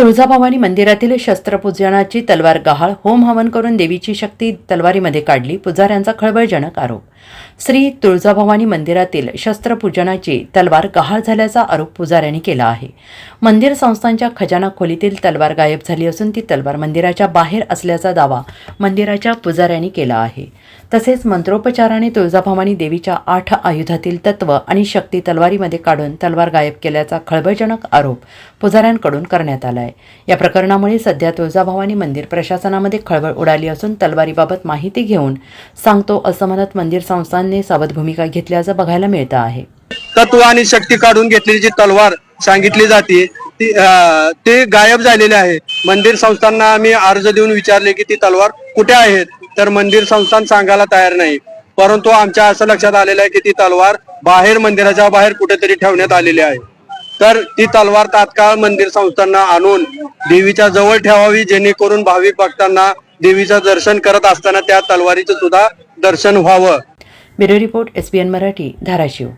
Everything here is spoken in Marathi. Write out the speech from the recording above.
तुळजाभवानी मंदिरातील शस्त्रपूजनाची तलवार गहाळ होम हवन करून देवीची शक्ती तलवारीमध्ये काढली पुजाऱ्यांचा खळबळजनक आरोप. श्री तुळजाभवानी मंदिरातील शस्त्रपूजनाची तलवार गहाळ झाल्याचा आरोप पुजाऱ्यांनी केला आहे. मंदिर संस्थांच्या खजाना खोलीतील तलवार गायब झाली असून ती तलवार मंदिराच्या बाहेर असल्याचा दावा मंदिराच्या पुजाऱ्यांनी केला आहे. तसेच मंत्रोपचाराने तुळजाभवानी देवीच्या आठ आयुधातील तत्व आणि शक्ती तलवारीमध्ये काढून तलवार गायब केल्याचा खळबळजनक आरोप पुजाऱ्यांकडून करण्यात आला आहे. या प्रकरणामुळे सध्या तुळजाभवानी मंदिर प्रशासनामध्ये खळबळ उडाली असून तलवारीबाबत माहिती घेऊन सांगतो असं म्हणत मंदिर संस्थांनी सावध भूमिका घेतल्याचं बघायला मिळतं आहे. तत्व आणि शक्ती काढून घेतलेली जी तलवार सांगितली जाते ती ते गायब झालेले आहे. मंदिर संस्थांना आम्ही अर्ज देऊन विचारले की ती तलवार कुठे आहेत? तर मंदिर संस्थान सांगायला तयार नाही. परंतु आमच्या असं लक्षात आलेलं आहे की ती तलवार बाहेर मंदिराच्या बाहेर कुठेतरी ठेवण्यात आलेली आहे. तर ती तलवार तात्काळ मंदिर संस्थांना आणून देवीच्या जवळ ठेवावी जेणेकरून भाविक भक्तांना देवीचं दर्शन करत असताना त्या तलवारीचं सुद्धा दर्शन व्हावं. Bureau report SBN Marathi Dharashiv.